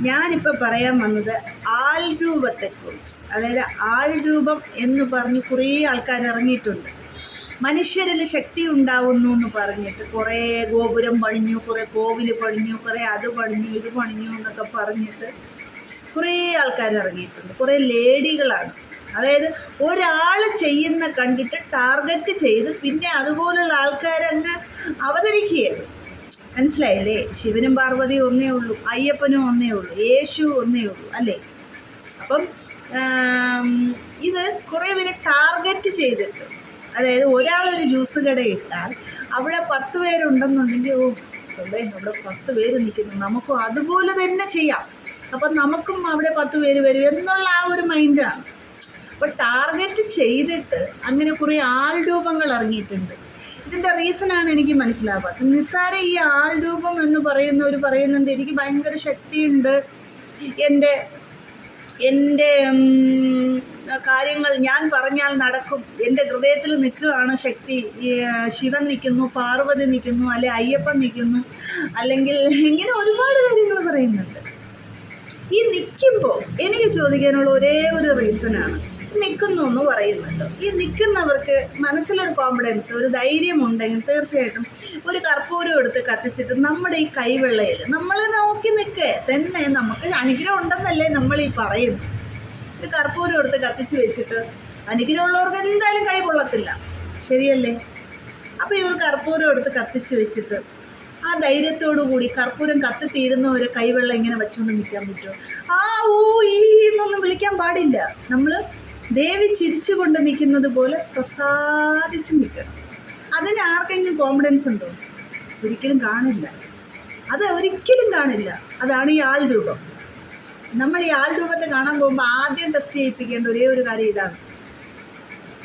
ഞാനിപ്പോൾ പറയാൻ വന്നത് ആൾ രൂപത്തെക്കുറിച്ച് അതായത് ആൾ രൂപം എന്ന് പറഞ്ഞ് കുറേ ആൾക്കാർ ഇറങ്ങിയിട്ടുണ്ട്. മനുഷ്യരിൽ ശക്തി ഉണ്ടാവുന്നു എന്ന് പറഞ്ഞിട്ട് കുറേ ഗോപുരം പണിഞ്ഞു കുറേ കോവിൽ പണിഞ്ഞു കുറേ അത് പണിഞ്ഞു ഇത് പണിഞ്ഞു എന്നൊക്കെ പറഞ്ഞിട്ട് കുറേ ആൾക്കാർ ഇറങ്ങിയിട്ടുണ്ട്. കുറേ ലേഡികളാണ്. അതായത് ഒരാൾ ചെയ്യുന്ന കണ്ടിട്ട് ടാർഗറ്റ് ചെയ്ത് പിന്നെ അതുപോലുള്ള ആൾക്കാരങ്ങ് അവതരിക്കുകയാണ്. മനസ്സിലായില്ലേ? ശിവനും പാർവതിയും ഒന്നേ ഉള്ളൂ അയ്യപ്പനും ഒന്നേ ഉള്ളൂ യേശു ഒന്നേ ഉള്ളൂ അല്ലേ? അപ്പം ഇത് കുറേ പേരെ ടാർഗറ്റ് ചെയ്തിട്ട് അതായത് ഒരാളൊരു ജ്യൂസ് കട ഇട്ടാൽ അവിടെ പത്ത് പേരുണ്ടെന്നുണ്ടെങ്കിൽ ഓ അവിടെ അവിടെ പത്ത് പേര് നിൽക്കുന്നു. നമുക്കും അതുപോലെ തന്നെ ചെയ്യാം. അപ്പം നമുക്കും അവിടെ പത്ത് പേര് വരും എന്നുള്ള ആ ഒരു മൈൻഡാണ്. അപ്പോൾ ടാർഗറ്റ് ചെയ്തിട്ട് അങ്ങനെ കുറേ ആൾ രൂപങ്ങൾ ഇറങ്ങിയിട്ടുണ്ട്. ഇതിന്റെ ആണ് എനിക്ക് മനസ്സിലാവാത്തത്. നിസ്സാര ഈ ആൾ രൂപം എന്ന് പറയുന്നവർ പറയുന്നുണ്ട് എനിക്ക് ഭയങ്കര ശക്തിയുണ്ട്. എന്റെ എന്റെ കാര്യങ്ങൾ ഞാൻ പറഞ്ഞാൽ നടക്കും. എന്റെ ഹൃദയത്തിൽ നിൽക്കുകയാണ് ശക്തി. ശിവൻ നിൽക്കുന്നു പാർവതി നിൽക്കുന്നു അല്ലെ അയ്യപ്പൻ നിൽക്കുന്നു. അല്ലെങ്കിൽ ഇങ്ങനെ ഒരുപാട് കാര്യങ്ങൾ പറയുന്നുണ്ട്. ഈ നിൽക്കുമ്പോൾ എനിക്ക് ചോദിക്കാനുള്ള ഒരേ ഒരു റീസണാണ് നിൽക്കുന്നു എന്ന് പറയുന്നുണ്ട്. ഈ നിൽക്കുന്നവർക്ക് മനസ്സിലൊരു കോൺഫിഡൻസ് ഒരു ധൈര്യം ഉണ്ടെങ്കിൽ തീർച്ചയായിട്ടും ഒരു കർപ്പൂരം എടുത്ത് കത്തിച്ചിട്ട് നമ്മുടെ ഈ കൈവെള്ളയിൽ നമ്മൾ നോക്കി നിൽക്കേ. തന്നെ നമുക്ക് അനുഗ്രഹം ഉണ്ടെന്നല്ലേ നമ്മൾ ഈ പറയുന്നത്. ഒരു കർപ്പൂരം എടുത്ത് കത്തിച്ച് വെച്ചിട്ട് അനുഗ്രഹമുള്ളവർക്ക് എന്തായാലും കൈ കൊള്ളത്തില്ല ശരിയല്ലേ? അപ്പോൾ ഈ ഒരു കർപ്പൂരം എടുത്ത് കത്തിച്ച് വെച്ചിട്ട് ആ ധൈര്യത്തോടു കൂടി കർപ്പൂരം കത്തിത്തീരുന്ന ഒരു കൈവെള്ളം ഇങ്ങനെ വെച്ചുകൊണ്ട് നിൽക്കാൻ പറ്റുമോ? ആ ഊ ഈ എന്നൊന്നും വിളിക്കാൻ പാടില്ല. നമ്മൾ ദേവി ചിരിച്ചുകൊണ്ട് നിൽക്കുന്നത് പോലെ പ്രസാദിച്ച് നിൽക്കണം. അതിന് ആർക്കെങ്കിലും കോൺഫിഡൻസ് ഉണ്ടോ? ഒരിക്കലും കാണില്ല. അത് ഒരിക്കലും കാണില്ല. അതാണ് ഈ ആൾ രൂപം. നമ്മൾ ഈ ആൾ രൂപത്തെ കാണാൻ പോകുമ്പോൾ ആദ്യം ടെസ്റ്റ് ചെയ്യിപ്പിക്കേണ്ട ഒരേ ഒരു കാര്യം ഇതാണ്.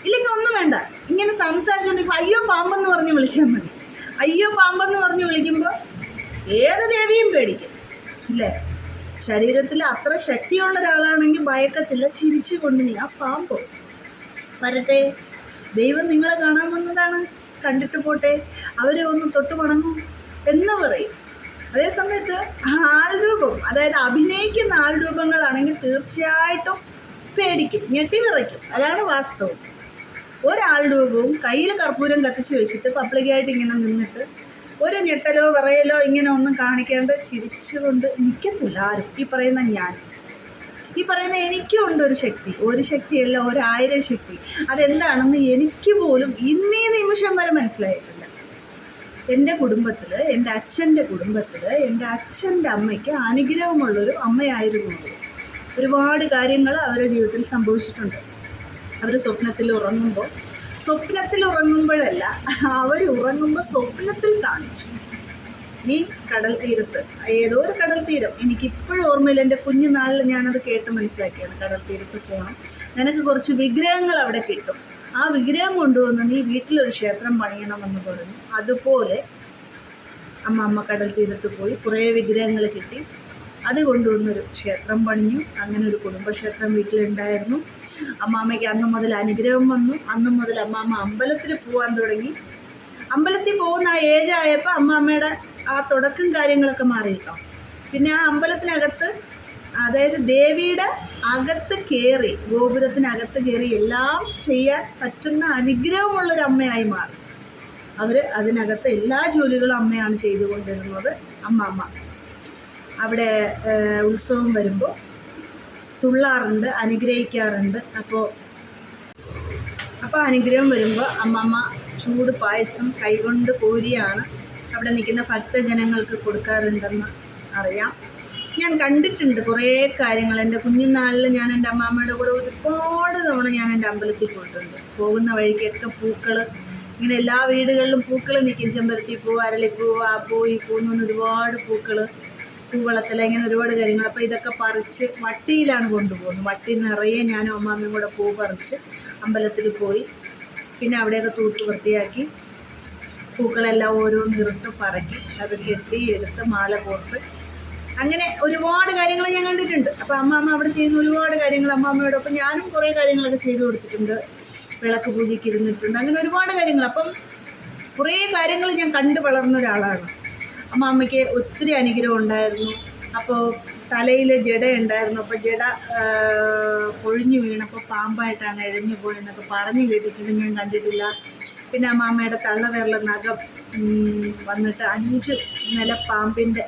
ഇല്ലെങ്കിൽ ഒന്നും വേണ്ട. ഇങ്ങനെ സംസാരിച്ചുകൊണ്ടിരിക്കുമ്പോൾ അയ്യോ പാമ്പെന്ന് പറഞ്ഞ് വിളിച്ചാൽ മതി. അയ്യോ പാമ്പെന്ന് പറഞ്ഞ് വിളിക്കുമ്പോൾ ഏത് ദേവിയും പേടിക്കും. ഇല്ലേ? ശരീരത്തിൽ അത്ര ശക്തിയുള്ള ഒരാളാണെങ്കിൽ ഭയക്കത്തില്ല ചിരിച്ചു കൊണ്ട് നീ ആ പാമ്പോ? വരട്ടെ. ദൈവം നിങ്ങളെ കാണാൻ വന്നതാണ്. കണ്ടിട്ട് പോട്ടെ. അവരെ ഒന്ന് തൊട്ട് മണങ്ങും എന്ന് പറയും. അതേസമയത്ത് ആൾരൂപം അതായത് അഭിനയിക്കുന്ന ആൾരൂപങ്ങളാണെങ്കിൽ തീർച്ചയായിട്ടും പേടിക്കും ഞെട്ടി വിറയ്ക്കും അതാണ് വാസ്തവം. ഒരാൾ രൂപവും കയ്യിൽ കർപ്പൂരം കത്തിച്ച് വെച്ചിട്ട് പബ്ലിക്കായിട്ട് ഇങ്ങനെ നിന്നിട്ട് ഒരു ഞെട്ടലോ വിറയലോ ഇങ്ങനെ ഒന്നും കാണിക്കാണ്ട് ചിരിച്ചുകൊണ്ട് നിൽക്കത്തില്ല ആരും. ഈ പറയുന്ന ഞാൻ. ഈ പറയുന്ന എനിക്കും ഉണ്ട് ഒരു ശക്തി. ഒരു ശക്തിയല്ല ഒരായിരം ശക്തി. അതെന്താണെന്ന് എനിക്ക് പോലും ഇന്നീ നിമിഷം വരെ മനസ്സിലായിട്ടില്ല. എന്റെ കുടുംബത്തിൽ എന്റെ അച്ഛന്റെ കുടുംബത്തിൽ എന്റെ അച്ഛന്റെ അമ്മയ്ക്ക് അനുഗ്രഹമുള്ളൊരു അമ്മയായിരുന്നു ഒരുപാട് കാര്യങ്ങൾ അവരുടെ ജീവിതത്തിൽ സംഭവിച്ചിട്ടുണ്ട്. അവർ സ്വപ്നത്തിൽ ഉറങ്ങുമ്പോൾ സ്വപ്നത്തിൽ ഉറങ്ങുമ്പോഴല്ല അവർ ഉറങ്ങുമ്പോൾ സ്വപ്നത്തിൽ കാണിച്ചു ഈ കടൽ തീരത്ത് ഏതോ ഒരു കടൽ തീരം. എനിക്കിപ്പോഴും ഓർമ്മയില്ല എന്റെ കുഞ്ഞുനാളിൽ ഞാനത് കേട്ട് മനസ്സിലാക്കിയാണ് കടൽ തീരത്ത് പോകണം നിനക്ക് കുറച്ച് വിഗ്രഹങ്ങൾ അവിടെ കിട്ടും. ആ വിഗ്രഹം കൊണ്ടുവന്ന് നീ വീട്ടിലൊരു ക്ഷേത്രം പണിയണമെന്ന് പറഞ്ഞു. അതുപോലെ അമ്മ അമ്മ കടൽ തീരത്ത് പോയി കുറേ വിഗ്രഹങ്ങൾ കിട്ടി. അത് കൊണ്ടുവന്നൊരു ക്ഷേത്രം പണിഞ്ഞു. അങ്ങനെ ഒരു കുടുംബക്ഷേത്രം വീട്ടിലുണ്ടായിരുന്നു. അമ്മാമ്മയ്ക്ക് അന്ന് മുതൽ അനുഗ്രഹം വന്നു. അന്ന് മുതൽ അമ്മാമ്മ അമ്പലത്തിൽ പോകാൻ തുടങ്ങി. അമ്പലത്തിൽ പോകുന്ന ആ ഏജ് ആയപ്പോൾ അമ്മാമ്മയുടെ ആ തുടക്കം കാര്യങ്ങളൊക്കെ മാറി കേട്ടോ പിന്നെ ആ അമ്പലത്തിനകത്ത് അതായത് ദേവിയുടെ അകത്ത് കയറി ഗോപുരത്തിനകത്ത് കയറി എല്ലാം ചെയ്യാൻ പറ്റുന്ന അനുഗ്രഹമുള്ളൊരു അമ്മയായി മാറി. അവർ അതിനകത്ത് എല്ലാ ജോലികളും അമ്മയാണ് ചെയ്തുകൊണ്ടിരുന്നത് അമ്മാമ്മ. അവിടെ ഉത്സവം വരുമ്പോൾ തുള്ളാറുണ്ട് അനുഗ്രഹിക്കാറുണ്ട്. അപ്പോൾ അപ്പോൾ അനുഗ്രഹം വരുമ്പോൾ അമ്മമ്മ ചൂട് പായസം കൈകൊണ്ട് കോരിയാണ് അവിടെ നിൽക്കുന്ന ഭക്തജനങ്ങൾക്ക് കൊടുക്കാറുണ്ടെന്ന് അറിയാം. ഞാൻ കണ്ടിട്ടുണ്ട് കുറേ കാര്യങ്ങൾ. എന്റെ കുഞ്ഞുനാളിൽ ഞാൻ എന്റെ അമ്മാമ്മയുടെ കൂടെ ഒരുപാട് തവണ ഞാൻ എന്റെ അമ്പലത്തിൽ പോയിട്ടുണ്ട്. പോകുന്ന വഴിക്കൊക്കെ പൂക്കൾ ഇങ്ങനെ എല്ലാ വീടുകളിലും പൂക്കൾ നിൽക്കും. ചെമ്പരത്തി പൂ അരളിപ്പൂ ആ പൂ ഈ പൂ എന്ന് ഒരുപാട് പൂക്കൾ പൂവളത്തിൽ ഇങ്ങനെ ഒരുപാട് കാര്യങ്ങൾ അപ്പോൾ ഇതൊക്കെ പറിച്ച് വട്ടിയിലാണ് കൊണ്ടുപോകുന്നത്. വട്ടി നിറയെ ഞാനും അമ്മാമ്മയും കൂടെ പൂ പറിച്ച് അമ്പലത്തിൽ പോയി പിന്നെ അവിടെയൊക്കെ തൂത്ത് വൃത്തിയാക്കി പൂക്കളെല്ലാം ഓരോ നിറുത്ത് പറക്കി അത് കെട്ടി എടുത്ത് മാല കോർത്ത് അങ്ങനെ ഒരുപാട് കാര്യങ്ങൾ ഞാൻ കണ്ടിട്ടുണ്ട്. അപ്പോൾ അമ്മാമ്മ അവിടെ ചെയ്യുന്ന ഒരുപാട് കാര്യങ്ങൾ അമ്മാമ്മയോടൊപ്പം ഞാനും കുറേ കാര്യങ്ങളൊക്കെ ചെയ്തു കൊടുത്തിട്ടുണ്ട്. വിളക്ക് പൂജയ്ക്ക് ഇരുന്നിട്ടുണ്ട്. അങ്ങനെ ഒരുപാട് കാര്യങ്ങൾ അപ്പം കുറേ കാര്യങ്ങൾ ഞാൻ കണ്ടു വളർന്ന ഒരാളാണ്. അമ്മാമ്മയ്ക്ക് ഒത്തിരി അനുഗ്രഹം ഉണ്ടായിരുന്നു. അപ്പോൾ തലയിൽ ജട ഉണ്ടായിരുന്നു. അപ്പോൾ ജട പൊഴിഞ്ഞു വീണപ്പോൾ പാമ്പായിട്ടാണ് എഴഞ്ഞു പോയെന്നൊക്കെ പറഞ്ഞു കേട്ടിട്ടുണ്ട്. ഞാൻ കണ്ടിട്ടില്ല. പിന്നെ അമ്മാമ്മയുടെ തള്ളവിരല നഖം വന്നിട്ട് അഞ്ച് നില പാമ്പിന്റെ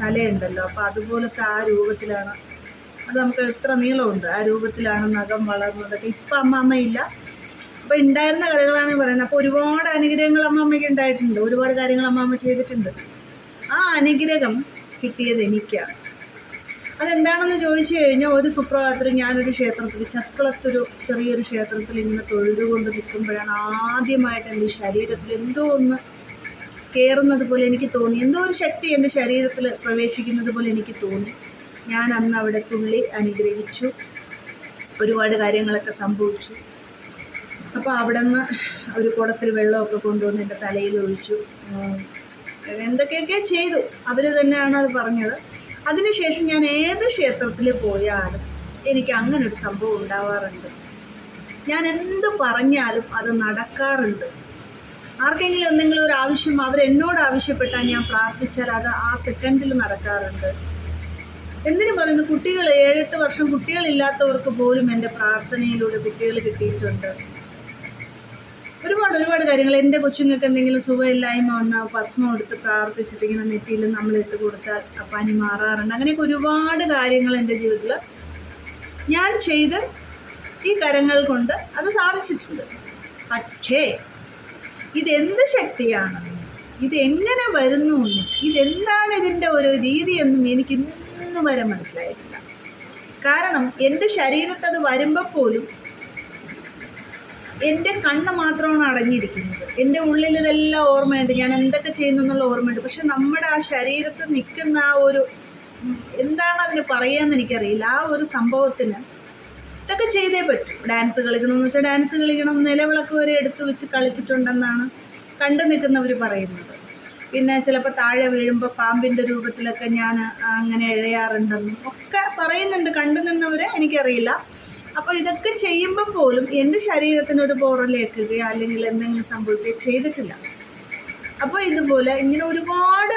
തലയുണ്ടല്ലോ. അപ്പോൾ അതുപോലത്തെ ആ രൂപത്തിലാണ്. അത് നമുക്ക് എത്ര നീളമുണ്ട്. ആ രൂപത്തിലാണ് നഖം വളർന്നതൊക്കെ. ഇപ്പം അമ്മാമ്മയില്ല അപ്പോൾ ഉണ്ടായിരുന്ന കഥകളാണ് പറയുന്നത്. അപ്പോൾ ഒരുപാട് അനുഗ്രഹങ്ങൾ അമ്മാമ്മയ്ക്ക് ഉണ്ടായിട്ടുണ്ട്. ഒരുപാട് കാര്യങ്ങൾ അമ്മാമ്മ ചെയ്തിട്ടുണ്ട്. ആ അനുഗ്രഹം കിട്ടിയത് എനിക്കാണ്. അതെന്താണെന്ന് ചോദിച്ചു കഴിഞ്ഞാൽ ഒരു സുപ്രഭാതത്തിൽ ഞാനൊരു ക്ഷേത്രത്തിൽ ചക്കളത്തൊരു ചെറിയൊരു ക്ഷേത്രത്തിൽ ഇങ്ങനെ തൊഴുതുകൊണ്ട് നിൽക്കുമ്പോഴാണ് ആദ്യമായിട്ട് എന്റെ ശരീരത്തിൽ എന്തോ ഒന്ന് കയറുന്നത് പോലെ എനിക്ക് തോന്നി. എന്തോ ഒരു ശക്തി എന്റെ ശരീരത്തിൽ പ്രവേശിക്കുന്നത് പോലെ എനിക്ക് തോന്നി. ഞാൻ അന്ന് അവിടെ തുള്ളി അനുഗ്രഹിച്ചു. ഒരുപാട് കാര്യങ്ങളൊക്കെ സംഭവിച്ചു. അപ്പോൾ അവിടെ നിന്ന് ഒരു കുടത്തിൽ വെള്ളമൊക്കെ കൊണ്ടുവന്ന് എന്റെ തലയിൽ ഒഴിച്ചു. എന്തൊക്കെയൊക്കെ ചെയ്തു. അവർ തന്നെയാണ് അത് പറഞ്ഞത്. അതിനുശേഷം ഞാൻ ഏത് ക്ഷേത്രത്തിൽ പോയാലും എനിക്ക് അങ്ങനെ ഒരു സംഭവം ഉണ്ടാവാറുണ്ട്. ഞാൻ എന്ത് പറഞ്ഞാലും അത് നടക്കാറുണ്ട്. ആർക്കെങ്കിലും എന്തെങ്കിലും ഒരു ആവശ്യം അവരെന്നോട് ആവശ്യപ്പെട്ടാൽ ഞാൻ പ്രാർത്ഥിച്ചാൽ അത് ആ സെക്കൻഡിൽ നടക്കാറുണ്ട്. എന്തിനു പറയുന്നു? കുട്ടികൾ ഏഴെട്ട് വർഷം കുട്ടികളില്ലാത്തവർക്ക് പോലും എന്റെ പ്രാർത്ഥനയിലൂടെ കുട്ടികൾ കിട്ടിയിട്ടുണ്ട്. ഒരുപാട് ഒരുപാട് കാര്യങ്ങൾ. എന്റെ കൊച്ചുങ്ങൾക്ക് എന്തെങ്കിലും സുഖമില്ലായ്മ വന്നാൽ ഭസ്മം എടുത്ത് പ്രാർത്ഥിച്ചിട്ട് ഇങ്ങനെ നെറ്റിയിൽ നമ്മൾ ഇട്ട് കൊടുത്താൽ പനി മാറാറുണ്ട്. അങ്ങനെയൊക്കെ ഒരുപാട് കാര്യങ്ങൾ എന്റെ ജീവിതത്തിൽ ഞാൻ ചെയ്ത് ഈ കരങ്ങൾ കൊണ്ട് അത് സാധിച്ചിട്ടുണ്ട്. പക്ഷേ ഇതെന്ത് ശക്തിയാണ്? ഇതെങ്ങനെ വരുന്നു? എന്നും ഇതെന്താണ് ഇതിന്റെ ഒരു രീതി എന്നും എനിക്ക് ഇന്നും വരെ മനസ്സിലായിട്ടില്ല. കാരണം എന്റെ ശരീരത്തത് വരുമ്പോൾ പോലും എന്റെ കണ്ണ് മാത്രമാണ് അടഞ്ഞിരിക്കുന്നത് എന്റെ ഉള്ളിൽ ഇതെല്ലാം ഓർമ്മയുണ്ട്. ഞാൻ എന്തൊക്കെ ചെയ്യുന്നു എന്നുള്ള ഓർമ്മയുണ്ട്. പക്ഷെ നമ്മുടെ ആ ശരീരത്ത് നിൽക്കുന്ന ആ ഒരു എന്താണ് അതിന് പറയുകയെന്ന് എനിക്കറിയില്ല. ആ ഒരു സംഭവത്തിന് ഇതൊക്കെ ചെയ്തേ പറ്റൂ. ഡാൻസ് കളിക്കണമെന്ന് വെച്ചാൽ ഡാൻസ് കളിക്കണം. നിലവിളക്ക് വരെ എടുത്തു വെച്ച് കളിച്ചിട്ടുണ്ടെന്നാണ് കണ്ടു നിൽക്കുന്നവർ പറയുന്നത്. പിന്നെ ചിലപ്പോൾ താഴെ വീഴുമ്പോൾ പാമ്പിന്റെ രൂപത്തിലൊക്കെ ഞാൻ അങ്ങനെ ഇഴയാറുണ്ടെന്നും ഒക്കെ പറയുന്നുണ്ട്. കണ്ടു നിന്നവരെ എനിക്കറിയില്ല. അപ്പോൾ ഇതൊക്കെ ചെയ്യുമ്പോൾ പോലും എന്റെ ശരീരത്തിന് ഒരു പോറലേക്കുകയോ അല്ലെങ്കിൽ എന്തെങ്കിലും സംഭവിക്കുകയോ ചെയ്തിട്ടില്ല. അപ്പോൾ ഇതുപോലെ ഇങ്ങനെ ഒരുപാട്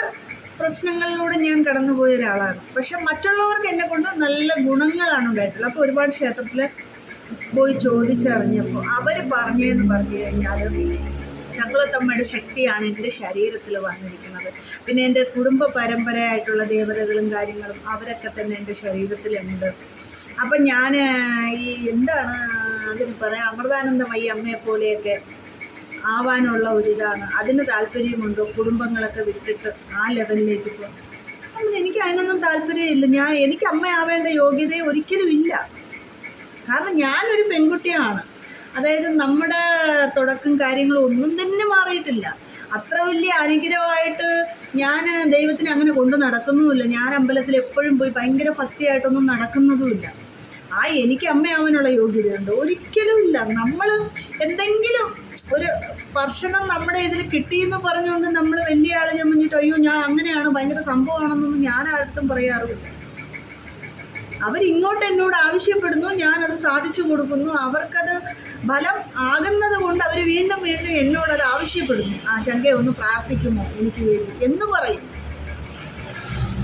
പ്രശ്നങ്ങളിലൂടെ ഞാൻ കടന്നുപോയ ഒരാളാണ്. പക്ഷെ മറ്റുള്ളവർക്ക് എന്നെ കൊണ്ട് നല്ല ഗുണങ്ങളാണ് ഉണ്ടായിട്ടുള്ളത്. അപ്പോൾ ഒരുപാട് ക്ഷേത്രത്തിൽ പോയി ചോദിച്ചറിഞ്ഞപ്പോൾ അവർ പറഞ്ഞതെന്ന് പറഞ്ഞു കഴിഞ്ഞാൽ ചക്കുളത്തമ്മയുടെ ശക്തിയാണ് എന്റെ ശരീരത്തിൽ വന്നിരിക്കുന്നത്. പിന്നെ എന്റെ കുടുംബ പരമ്പരയായിട്ടുള്ള ദേവതകളും കാര്യങ്ങളും അവരൊക്കെ തന്നെ എന്റെ ശരീരത്തിലുണ്ട്. അപ്പം ഞാൻ ഈ എന്താണ് അതിന് പറയാം അമൃതാനന്ദമയി അമ്മയെ പോലെയൊക്കെ ആവാനുള്ള ഒരിതാണ്. അതിന് താല്പര്യമുണ്ടോ? കുടുംബങ്ങളൊക്കെ വിട്ടിട്ട് ആ ലെവലിലേക്ക് പോകും അപ്പം എനിക്ക് അതിനൊന്നും താല്പര്യമില്ല. ഞാൻ എനിക്ക് അമ്മയാവേണ്ട യോഗ്യത ഒരിക്കലും ഇല്ല. കാരണം ഞാനൊരു പെൺകുട്ടിയാണ്. അതായത് നമ്മുടെ തുടക്കം കാര്യങ്ങളും ഒന്നും തന്നെ മാറിയിട്ടില്ല. അത്ര വലിയ അനുഗ്രഹമായിട്ട് ഞാൻ ദൈവത്തിനെ അങ്ങനെ കൊണ്ടു നടക്കുന്നുമില്ല. ഞാൻ അമ്പലത്തിൽ എപ്പോഴും പോയി ഭയങ്കര ഭക്തിയായിട്ടൊന്നും നടക്കുന്നതുമില്ല. ആ എനിക്ക് അമ്മയാവാനുള്ള യോഗ്യതയുണ്ട് ഒരിക്കലും ഇല്ല. നമ്മൾ എന്തെങ്കിലും ഒരു സ്പർശനം നമ്മുടെ ഇതിൽ കിട്ടിയെന്ന് പറഞ്ഞുകൊണ്ട് നമ്മൾ വലിയ ആളെ ചെമ്മഞ്ഞിട്ട് അയ്യോ ഞാൻ അങ്ങനെയാണ് ഭയങ്കര സംഭവമാണെന്നൊന്നും ഞാൻ ആർക്കും പറയാറുമില്ല. അവരിങ്ങോട്ട് എന്നോട് ആവശ്യപ്പെടുന്നു ഞാനത് സാധിച്ചു കൊടുക്കുന്നു. അവർക്കത് ഫലം ആകുന്നത് കൊണ്ട് അവർ വീണ്ടും വീണ്ടും എന്നോടത് ആവശ്യപ്പെടുന്നു. ആ ചങ്കയെ ഒന്ന് പ്രാർത്ഥിക്കുമോ? എനിക്ക് വേണ്ടി. എന്ന് പറയും.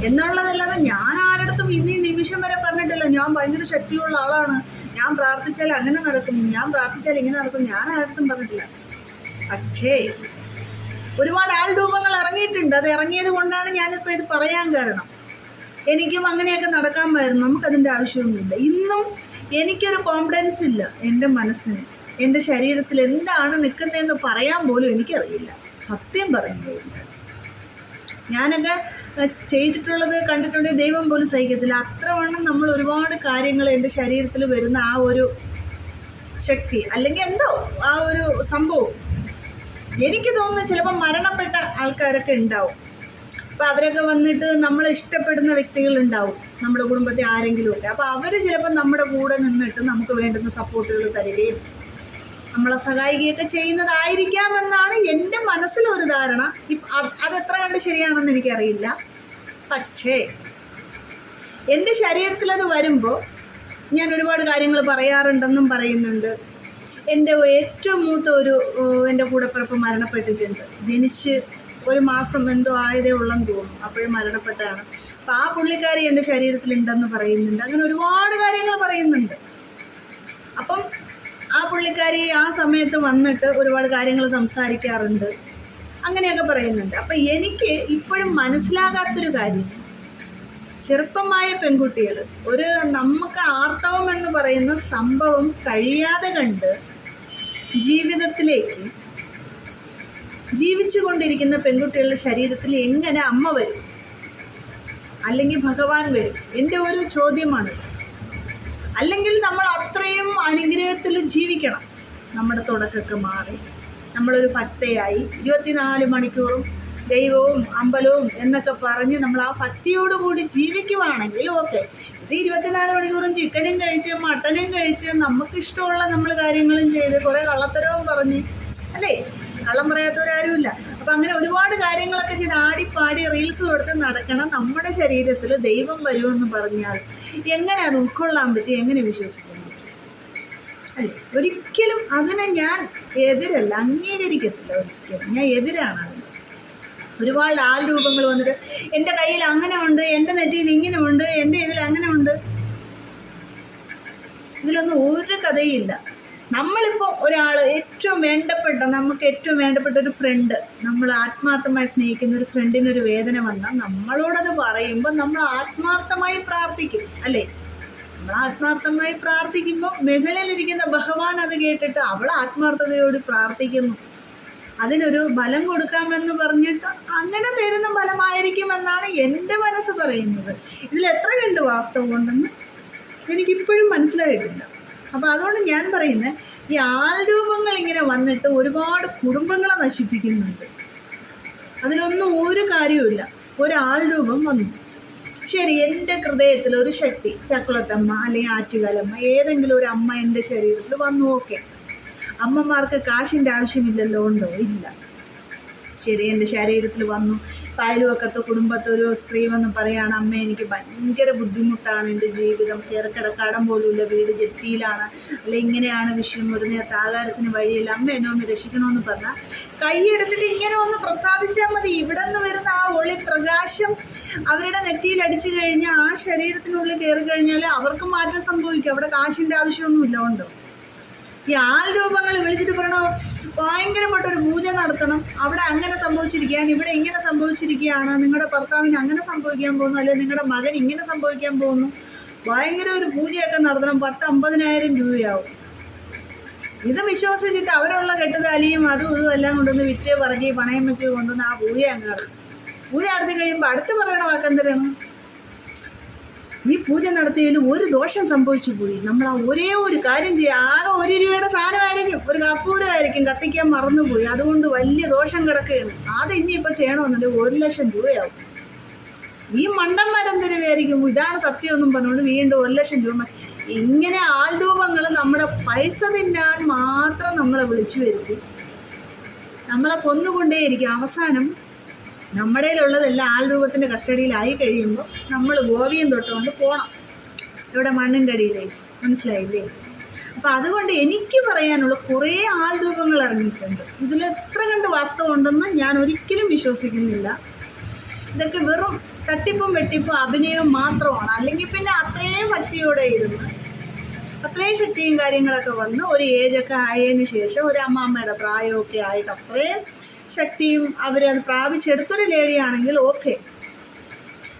എന്നുള്ളതല്ലാതെ ഞാൻ ആരടുത്തും ഇന്ന് നിമിഷം വരെ പറഞ്ഞിട്ടില്ല. ഞാൻ ഭയങ്കര ശക്തിയുള്ള ആളാണ്. ഞാൻ പ്രാർത്ഥിച്ചാൽ അങ്ങനെ നടക്കും. ഞാൻ പ്രാർത്ഥിച്ചാൽ ഇങ്ങനെ നടക്കും. ഞാൻ ആരടുത്തും പറഞ്ഞിട്ടില്ല. പക്ഷേ ഒരുപാട് ആൾ രൂപങ്ങൾ ഇറങ്ങിയിട്ടുണ്ട്. അത് ഇറങ്ങിയത് കൊണ്ടാണ് ഞാനിപ്പോൾ ഇത് പറയാൻ കാരണം. എനിക്കും അങ്ങനെയൊക്കെ നടക്കാമായിരുന്നു. നമുക്കതിന്റെ ആവശ്യമൊന്നുമില്ല. ഇന്നും എനിക്കൊരു കോൺഫിഡൻസ് ഇല്ല. എന്റെ മനസ്സിന് എന്റെ ശരീരത്തിൽ എന്താണ് നിൽക്കുന്നതെന്ന് പറയാൻ പോലും എനിക്കറിയില്ല. സത്യം പറഞ്ഞു ഞാനൊക്കെ ചെയ്തിട്ടുള്ളത് കണ്ടിട്ടുണ്ടെങ്കിൽ ദൈവം പോലും സഹിക്കത്തില്ല. അത്രവണ്ണം നമ്മൾ ഒരുപാട് കാര്യങ്ങൾ എന്റെ ശരീരത്തിൽ വരുന്ന ആ ഒരു ശക്തി അല്ലെങ്കിൽ എന്തോ ആ ഒരു സംഭവം. എനിക്ക് തോന്നുന്നു ചിലപ്പോൾ മരണപ്പെട്ട ആൾക്കാരൊക്കെ ഉണ്ടാവും. അപ്പോൾ അവരൊക്കെ വന്നിട്ട് നമ്മൾ ഇഷ്ടപ്പെടുന്ന വ്യക്തികളുണ്ടാവും നമ്മുടെ കുടുംബത്തെ ആരെങ്കിലും ഒക്കെ. അപ്പോൾ അവർ ചിലപ്പോൾ നമ്മുടെ കൂടെ നിന്നിട്ട് നമുക്ക് വേണ്ടുന്ന സപ്പോർട്ടുകൾ തരികയും നമ്മളെ സഹായിക്കുകയൊക്കെ ചെയ്യുന്നതായിരിക്കാമെന്നാണ് എന്റെ മനസ്സിലൊരു ധാരണ. അത് എത്ര കണ്ട് ശരിയാണെന്ന് എനിക്കറിയില്ല. പക്ഷേ എന്റെ ശരീരത്തിൽ അത് വരുമ്പോൾ ഞാൻ ഒരുപാട് കാര്യങ്ങൾ പറയാറുണ്ടെന്നും പറയുന്നുണ്ട്. എന്റെ ഏറ്റവും മൂത്ത ഒരു എന്റെ കൂടെപ്പിറപ്പ് മരണപ്പെട്ടിട്ടുണ്ട്. ജനിച്ച് ഒരു മാസം എന്തോ ആയതേ ഉള്ളെന്ന് തോന്നും അപ്പോഴും മരണപ്പെട്ടാണ്. അപ്പം ആ പുള്ളിക്കാരി എന്റെ ശരീരത്തിലുണ്ടെന്ന് പറയുന്നുണ്ട്. അങ്ങനെ ഒരുപാട് കാര്യങ്ങൾ പറയുന്നുണ്ട്. അപ്പം ആ പുള്ളിക്കാരി ആ സമയത്ത് വന്നിട്ട് ഒരുപാട് കാര്യങ്ങൾ സംസാരിക്കാറുണ്ട്. അങ്ങനെയൊക്കെ പറയുന്നുണ്ട്. അപ്പം എനിക്ക് ഇപ്പോഴും മനസ്സിലാകാത്തൊരു കാര്യം. ചെറുപ്പമായ പെൺകുട്ടികൾ ഒരു നമുക്ക് ആർത്തവം എന്ന് പറയുന്ന സംഭവം കഴിയാതെ കണ്ട് ജീവിതത്തിലേക്ക് ജീവിച്ചു കൊണ്ടിരിക്കുന്ന പെൺകുട്ടികളുടെ ശരീരത്തിൽ എങ്ങനെ അമ്മ വരും? അല്ലെങ്കിൽ ഭഗവാൻ വരും? എന്റെ ഒരു ചോദ്യമാണ്. അല്ലെങ്കിൽ നമ്മൾ അത്രയും അനുഗ്രഹത്തിൽ ജീവിക്കണം. നമ്മുടെ തുടക്കമൊക്കെ മാറി. നമ്മളൊരു ഭക്തയായി ഇരുപത്തിനാല് മണിക്കൂറും ദൈവവും അമ്പലവും എന്നൊക്കെ പറഞ്ഞ് നമ്മൾ ആ ഭക്തിയോടുകൂടി ജീവിക്കുവാണെങ്കിൽ ഓക്കെ. ഇത് ഇരുപത്തിനാല് മണിക്കൂറും ചിക്കനും കഴിച്ച് മട്ടനും കഴിച്ച് നമുക്ക് ഇഷ്ടമുള്ള നമ്മൾ കാര്യങ്ങളും ചെയ്ത് കുറേ കള്ളത്തരവും പറഞ്ഞ് അല്ലേ? കള്ളം പറയാത്തവരാരുമില്ല. അപ്പം അങ്ങനെ ഒരുപാട് കാര്യങ്ങളൊക്കെ ചെയ്ത് ആടിപ്പാടി റീൽസ് കൊടുത്ത് നടക്കണം. നമ്മുടെ ശരീരത്തിൽ ദൈവം വരുമെന്ന് പറഞ്ഞാൽ എങ്ങനെ അത് ഉൾക്കൊള്ളാൻ പറ്റി? എങ്ങനെ വിശ്വസിക്കാൻ പറ്റും ഒരിക്കലും അതിനെ ഞാൻ എതിരല്ല അംഗീകരിക്കത്തില്ല ഒരിക്കലും. ഞാൻ എതിരാണ് അതിന് ഒരുപാട് ആൾ രൂപങ്ങൾ വന്നിട്ട് എന്റെ കയ്യിൽ അങ്ങനെ ഉണ്ട് എന്റെ നെറ്റിയിൽ ഇങ്ങനെ ഉണ്ട് എന്റെ ഇതിൽ അങ്ങനെ ഉണ്ട്. ഇതിലൊന്നും ഒരു കഥയില്ല. നമ്മളിപ്പോൾ ഒരാൾ ഏറ്റവും വേണ്ടപ്പെട്ട നമുക്ക് ഏറ്റവും വേണ്ടപ്പെട്ട ഒരു ഫ്രണ്ട് നമ്മൾ ആത്മാർത്ഥമായി സ്നേഹിക്കുന്ന ഒരു ഫ്രണ്ടിനൊരു വേദന വന്നാൽ നമ്മളോടത് പറയുമ്പോൾ നമ്മൾ ആത്മാർത്ഥമായി പ്രാർത്ഥിക്കും അല്ലേ? ആത്മാർത്ഥമായി പ്രാർത്ഥിക്കുമ്പോൾ മുകളിലിരിക്കുന്ന ഭഗവാൻ അത് കേട്ടിട്ട് അവൾ ആത്മാർത്ഥതയോട് പ്രാർത്ഥിക്കുന്നു. അതിനൊരു ബലം കൊടുക്കാമെന്ന് പറഞ്ഞിട്ട് അങ്ങനെ തരുന്ന ഫലമായിരിക്കുമെന്നാണ് എന്റെ മനസ്സ് പറയുന്നത്. ഇതിൽ എത്ര കണ്ട് വാസ്തവമുണ്ടെന്ന് എനിക്കിപ്പോഴും മനസ്സിലായിട്ടില്ല. അപ്പോൾ അതുകൊണ്ട് ഞാൻ പറയുന്നത് ഈ ആൾരൂപങ്ങൾ ഇങ്ങനെ വന്നിട്ട് ഒരുപാട് കുടുംബങ്ങളെ നശിപ്പിക്കുന്നുണ്ട്. അതിലൊന്നും ഒരു കാര്യവുമില്ല. ഒരാൾ രൂപം വന്നു. ശരി എന്റെ ഹൃദയത്തിൽ ഒരു ശക്തി ചക്കുളത്തമ്മ അല്ലെങ്കിൽ ആറ്റുകാലമ്മ ഏതെങ്കിലും ഒരു അമ്മ എന്റെ ശരീരത്തിൽ വന്നു ഓക്കെ അമ്മമാർക്ക് കാശിന്റെ ആവശ്യമില്ലല്ലോ ഉണ്ടോ ഇല്ല. ശരി എന്റെ ശരീരത്തിൽ വന്നു. അയൽവക്കത്തെ കുടുംബത്തെ ഒരു സ്ത്രീ വന്ന് പറയാണ് അമ്മ എനിക്ക് ഭയങ്കര ബുദ്ധിമുട്ടാണ് എന്റെ ജീവിതം. ഏറെക്കിട കടം പോലുമില്ല വീട് ജെട്ടിയിലാണ് അല്ലെ ഇങ്ങനെയാണ് വിഷയം ഒരു നേരത്തെ ആകാരത്തിന് വഴിയില്ല. അമ്മ എന്നെ ഒന്ന് രക്ഷിക്കണമെന്ന് പറഞ്ഞാൽ കൈയെടുത്തിട്ട് ഇങ്ങനെ ഒന്ന് പ്രസാദിച്ചാൽ മതി. ഇവിടെ നിന്ന് വരുന്ന ആ ഒളി പ്രകാശം അവരുടെ നെറ്റിയിൽ അടിച്ചു കഴിഞ്ഞാൽ ആ ശരീരത്തിനുള്ളിൽ കയറി കഴിഞ്ഞാൽ അവർക്ക് മാറ്റം സംഭവിക്കും. അവിടെ കാശിന്റെ ആവശ്യമൊന്നുമില്ല ഉണ്ടോ ഈ ആൾ രൂപങ്ങൾ വിളിച്ചിട്ട് പറയണോ? ഭയങ്കരപ്പെട്ട ഒരു പൂജ നടത്തണം. അവിടെ അങ്ങനെ സംഭവിച്ചിരിക്കുകയാണ് ഇവിടെ ഇങ്ങനെ സംഭവിച്ചിരിക്കുകയാണ് നിങ്ങളുടെ ഭർത്താവിന് അങ്ങനെ സംഭവിക്കാൻ പോകുന്നു അല്ലെങ്കിൽ നിങ്ങളുടെ മകൻ ഇങ്ങനെ സംഭവിക്കാൻ പോകുന്നു. ഭയങ്കര ഒരു പൂജയൊക്കെ നടത്തണം പത്ത് അമ്പതിനായിരം രൂപയാവും. ഇത് വിശ്വസിച്ചിട്ട് അവരുള്ള കെട്ടുതാലിയും അതും ഇതും എല്ലാം കൊണ്ടുവന്ന് വിറ്റ് പറക്കി പണയം വെച്ച് കൊണ്ടുവന്ന് ആ പൂജ അങ്ങ് നടത്തും. പൂജ നടത്തി കഴിയുമ്പോൾ അടുത്ത് പറയണ വാക്കെന്തരാണ് ഈ പൂജ നടത്തിയതിൽ ഒരു ദോഷം സംഭവിച്ചു പോയി നമ്മൾ ആ ഒരേ ഒരു കാര്യം ചെയ്യുക ആകെ ഒരു രൂപയുടെ സാധനമായിരിക്കും. ഒരു കർപ്പൂരമായിരിക്കും കത്തിക്കാൻ മറന്നുപോയി. അതുകൊണ്ട് വലിയ ദോഷം കിടക്കുകയാണ്. അത് ഇനിയിപ്പോൾ ചെയ്യണമെന്നുണ്ടെങ്കിൽ ഒരു ലക്ഷം രൂപയാവും. ഈ മണ്ടന്മാരെന്തിനു വിചാരിക്കും? ഇതാണ് സത്യമൊന്നും പറഞ്ഞുകൊണ്ട് വീണ്ടും ഒരു ലക്ഷം രൂപ ഇങ്ങനെ ആൾരൂപങ്ങൾ നമ്മുടെ പൈസ തിന്നാൻ മാത്രം നമ്മളെ വിളിച്ചു വരുത്തി. നമ്മളെ കൊന്നുകൊണ്ടേയിരിക്കും. അവസാനം നമ്മുടെ ഉള്ളതെല്ലാം ആൾ രൂപത്തിന്റെ കസ്റ്റഡിയിലായി കഴിയുമ്പോൾ നമ്മൾ ഗോവിയും തൊട്ടുകൊണ്ട് പോകണം ഇവിടെ മണ്ണിന്റെ അടിയിലേക്ക്. മനസ്സിലായില്ലേ? അപ്പം അതുകൊണ്ട് എനിക്ക് പറയാനുള്ള കുറേ ആൾ രൂപങ്ങൾ ഇറങ്ങിയിട്ടുണ്ട് ഇതിൽ എത്ര കണ്ട് വാസ്തവമുണ്ടെന്ന് ഞാൻ ഒരിക്കലും വിശ്വസിക്കുന്നില്ല. ഇതൊക്കെ വെറും തട്ടിപ്പും വെട്ടിപ്പും അഭിനയവും മാത്രമാണ്. അല്ലെങ്കിൽ പിന്നെ അത്രയും ഭക്തിയോടെ ഇരുന്ന് അത്രയും ശക്തിയും കാര്യങ്ങളൊക്കെ വന്ന് ഒരു ഏജൊക്കെ ആയതിനു ശേഷം ഒരു അമ്മാമ്മയുടെ പ്രായമൊക്കെ ആയിട്ട് അത്രയും ശക്തിയും അവരത് പ്രാപിച്ചെടുത്തൊരു ലേഡിയാണെങ്കിൽ ഓക്കെ.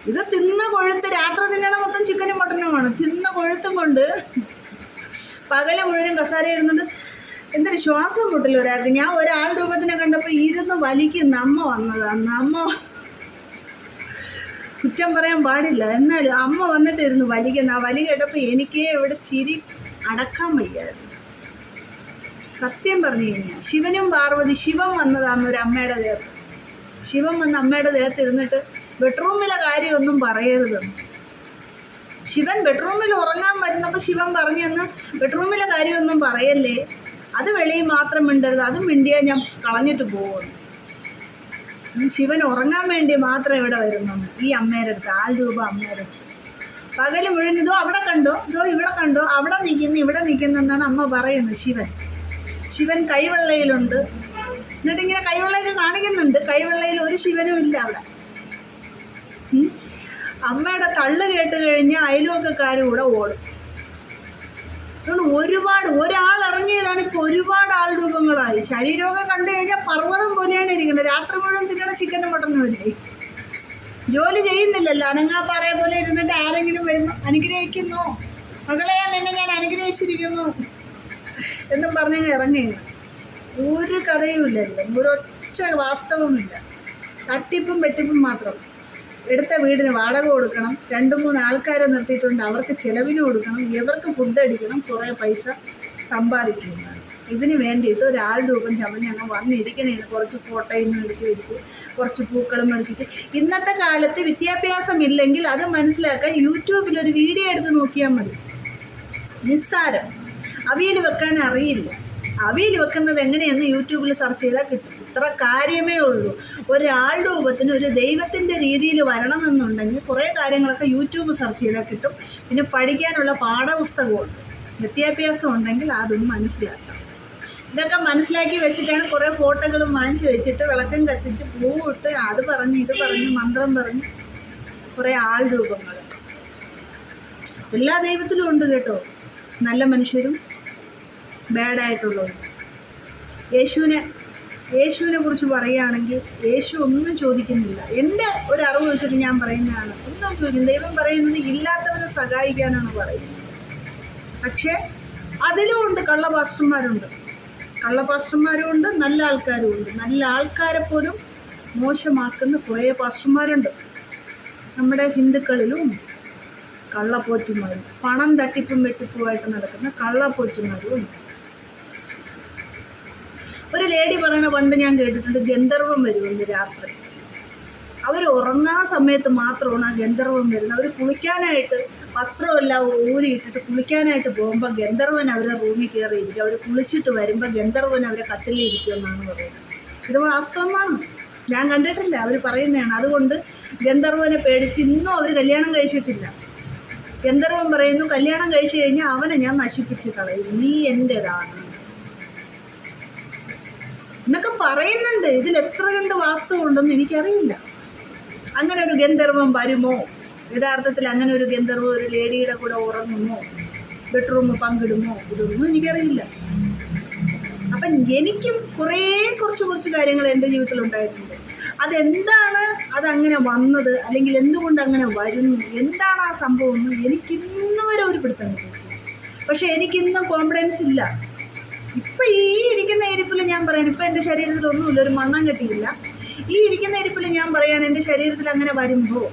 ഇത് തിന്ന് കൊഴുത്ത് രാത്രി തിന്നണ മൊത്തം ചിക്കനും മട്ടനുമാണ് തിന്ന് കൊഴുത്തും കൊണ്ട് പകൽ മുഴുവൻ കസാര ഇരുന്നിട്ട് എന്തൊരു ശ്വാസം മുട്ടില്ല ഒരാൾക്ക്. ഞാൻ ഒരാൾ രൂപത്തിനെ കണ്ടപ്പോൾ ഇരുന്ന് വലിക്കുന്ന അമ്മ വന്നതാണ് അമ്മ കുറ്റം പറയാൻ പാടില്ല. എന്നാലും അമ്മ വന്നിട്ട് ഇരുന്ന് വലിക്കുന്ന ആ വലി കേട്ടപ്പോൾ എനിക്കേ ഇവിടെ ചിരി അടക്കാൻ വയ്യായിരുന്നു. സത്യം പറഞ്ഞു കഴിഞ്ഞാൽ ശിവനും പാർവതി ശിവം വന്നതാണ് ഒരു അമ്മയുടെ ദേഹത്ത്. ശിവം വന്ന് അമ്മയുടെ ദേഹത്ത് ഇരുന്നിട്ട് ബെഡ്റൂമിലെ കാര്യമൊന്നും പറയരുതെന്ന് ശിവൻ ബെഡ്റൂമിൽ ഉറങ്ങാൻ വരുന്നപ്പോൾ ശിവൻ പറഞ്ഞെന്ന് ബെഡ്റൂമിലെ കാര്യമൊന്നും പറയല്ലേ? അത് വെളിയിൽ മാത്രം മിണ്ടരുത്. അത് മിണ്ടിയാൽ ഞാൻ കളഞ്ഞിട്ട് പോകും ശിവൻ ഉറങ്ങാൻ വേണ്ടി മാത്രം ഇവിടെ വരുന്നു. ഈ അമ്മേരെ അടുത്ത് ആൾ രൂപ അമ്മേരെ അടുത്ത്. പകൽ മുഴുവൻ ഇതോ അവിടെ കണ്ടോ? ഇതോ ഇവിടെ കണ്ടോ? അവിടെ നിൽക്കുന്നു ഇവിടെ നിൽക്കുന്നു എന്നാണ് അമ്മ പറയുന്നത് ശിവൻ. ശിവൻ കൈവെള്ളയിലുണ്ട്. എന്നിട്ട് ഇങ്ങനെ കൈവെള്ളയൊക്കെ കാണിക്കുന്നുണ്ട്. കൈവെള്ളയിൽ ഒരു ശിവനും ഇല്ല അവിടെ. അമ്മയുടെ തള്ളു കേട്ട് കഴിഞ്ഞ അയൽവക്കക്കാരും കൂടെ ഓടും. അതുകൊണ്ട് ഒരുപാട് ഒരാൾ ഇറങ്ങിയതാണ് ഇപ്പോൾ ഒരുപാട് ആൾ രൂപങ്ങളായി. ശരീരമൊക്കെ കണ്ടു കഴിഞ്ഞാൽ പർവതം പോലെയാണ് ഇരിക്കുന്നത്. രാത്രി മുഴുവൻ തിന്നണ ചിക്കനും മട്ടനും ഇല്ലേ ജോലി ചെയ്യുന്നില്ലല്ലോ. അനങ്ങാപ്പാറയെ പോലെ ഇരുന്നിട്ട് ആരെങ്കിലും വരുമ്പോൾ അനുഗ്രഹിക്കുന്നു. മകളെ നിന്നെ ഞാൻ അനുഗ്രഹിച്ചിരിക്കുന്നു. എന്നും പറഞ്ഞങ്ങ് ഇറങ്ങി ഒരു കഥയും ഇല്ലല്ലോ ഒരൊറ്റ വാസ്തവമില്ല തട്ടിപ്പും വെട്ടിപ്പും മാത്രം. എടുത്ത വീടിന് വാടക കൊടുക്കണം. രണ്ട് മൂന്ന് ആൾക്കാരെ നിർത്തിയിട്ടുണ്ട്. അവർക്ക് ചിലവിന് കൊടുക്കണം. ഇവർക്ക് ഫുഡ് അടിക്കണം. കുറേ പൈസ സമ്പാദിക്കുന്നതാണ് ഇതിന് വേണ്ടിയിട്ട് ഒരാൾ രൂപം ചമഞ്ഞ് അങ്ങ് വന്നിരിക്കണേന് കുറച്ച് ഫോട്ടോയും മേടിച്ച് വെച്ച് കുറച്ച് പൂക്കളും മേടിച്ചിട്ട് ഇന്നത്തെ കാലത്ത് വിദ്യാഭ്യാസം ഇല്ലെങ്കിൽ അത് മനസ്സിലാക്കാൻ യൂട്യൂബിൽ ഒരു വീഡിയോ എടുത്ത് നോക്കിയാൽ മതി. നിസ്സാരം. അവിയൽ വെക്കാൻ അറിയില്ല. അവിയൽ വെക്കുന്നത് എങ്ങനെയെന്ന് യൂട്യൂബിൽ സെർച്ച് ചെയ്താൽ കിട്ടും. ഇത്ര കാര്യമേ ഉള്ളൂ. ഒരാൾ രൂപത്തിന് ഒരു ദൈവത്തിന്റെ രീതിയിൽ വരണമെന്നുണ്ടെങ്കിൽ കുറേ കാര്യങ്ങളൊക്കെ യൂട്യൂബ് സെർച്ച് ചെയ്താൽ കിട്ടും. പിന്നെ പഠിക്കാനുള്ള പാഠപുസ്തകമുണ്ട് വിദ്യാഭ്യാസം ഉണ്ടെങ്കിൽ അതൊന്നും മനസ്സിലാക്കാം. ഇതൊക്കെ മനസ്സിലാക്കി വെച്ചിട്ടാണ് കുറേ ഫോട്ടോകളും വാങ്ങിച്ചു വെച്ചിട്ട് വിളക്കം കത്തിച്ച് പൂവിട്ട് അത് പറഞ്ഞ് ഇത് പറഞ്ഞ് മന്ത്രം പറഞ്ഞ് കുറേ ആൾ രൂപങ്ങൾ. എല്ലാ ദൈവത്തിലും ഉണ്ട് കേട്ടോ. നല്ല മനുഷ്യരും ബാഡായിട്ടുള്ളവരും യേശുവിനെ യേശുവിനെ കുറിച്ച് പറയുകയാണെങ്കിൽ യേശു ഒന്നും ചോദിക്കുന്നില്ല. എന്റെ ഒരു അറിവ് വെച്ചിട്ട് ഞാൻ പറയുന്നതാണ്. ഒന്നും ചോദിക്കും ദൈവം പറയുന്നത് ഇല്ലാത്തവരെ സഹായിക്കാനാണ് പറയുന്നത്. പക്ഷേ അതിലും ഉണ്ട്. കള്ളപാസ്റ്റർമാരുണ്ട് കള്ളപാസ്റ്റർമാരും ഉണ്ട് നല്ല ആൾക്കാരും ഉണ്ട്. നല്ല ആൾക്കാരെ പോലും മോശമാക്കുന്ന കുറേ പാസ്റ്റർമാരുണ്ട്. നമ്മുടെ ഹിന്ദുക്കളിലും കള്ളപ്പോറ്റുമാരും പണം തട്ടിപ്പും വെട്ടിപ്പുമായിട്ട് നടക്കുന്ന കള്ളപ്പോറ്റുമാരും ഉണ്ട്. ഒരു ലേഡി പറയണ പണ്ട് ഞാൻ കേട്ടിട്ടുണ്ട് ഗന്ധർവം വരുമെന്ന് രാത്രി. അവർ ഉറങ്ങാൻ സമയത്ത് മാത്രമാണ് ആ ഗന്ധർവം വരുന്നത്. അവർ കുളിക്കാനായിട്ട് വസ്ത്രമെല്ലാം ഊരിയിട്ടിട്ട് കുളിക്കാനായിട്ട് പോകുമ്പോൾ ഗന്ധർവൻ അവരെ റൂമിൽ കയറിയിരിക്കും. അവർ കുളിച്ചിട്ട് വരുമ്പോൾ ഗന്ധർവൻ അവരെ കട്ടിലിരിക്കുമെന്നാണ് പറയുന്നത്. ഇത് വാസ്തവമാണ്. ഞാൻ കണ്ടിട്ടില്ല. അവർ പറയുന്നതാണ്. അതുകൊണ്ട് ഗന്ധർവനെ പേടിച്ച് ഇന്നും അവർ കല്യാണം കഴിച്ചിട്ടില്ല. ഗന്ധർവൻ പറയുന്നു കല്യാണം കഴിച്ചു കഴിഞ്ഞാൽ അവനെ ഞാൻ നശിപ്പിച്ച് കളയും. നീ എന്റെതാണ് എന്നൊക്കെ പറയുന്നുണ്ട്. ഇതിൽ എത്ര കണ്ട് വാസ്തവമുണ്ടെന്ന് എനിക്കറിയില്ല. അങ്ങനെ ഒരു ഗന്ധർവം വരുമോ? യഥാർത്ഥത്തിൽ അങ്ങനെ ഒരു ഗന്ധർവം ഒരു ലേഡിയുടെ കൂടെ ഉറങ്ങുമോ? ബെഡ്റൂം പങ്കിടുമോ? ഇതൊന്നും എനിക്കറിയില്ല. അപ്പം എനിക്കും കുറേ കുറച്ച് കുറച്ച് കാര്യങ്ങൾ എന്റെ ജീവിതത്തിൽ ഉണ്ടായിട്ടുണ്ട്. അതെന്താണ് അതങ്ങനെ വന്നത്? അല്ലെങ്കിൽ എന്തുകൊണ്ട് അങ്ങനെ വരുന്നു? എന്താണ് ആ സംഭവം എന്ന് എനിക്കിന്ന് വരെ ഒരു പിടുത്തം കിട്ടും പക്ഷെ എനിക്കിന്നും കോൺഫിഡൻസ് ഇല്ല. ഇപ്പം ഈ ഇരിക്കുന്ന ഇരിപ്പിൽ ഞാൻ പറയാൻ ഇപ്പം എന്റെ ശരീരത്തിൽ ഒന്നുമില്ല ഒരു മണ്ണം കെട്ടിയില്ല ഈ ഇരിക്കുന്ന ഇരിപ്പിൽ ഞാൻ പറയാണ് എന്റെ ശരീരത്തിൽ അങ്ങനെ വരുമ്പോൾ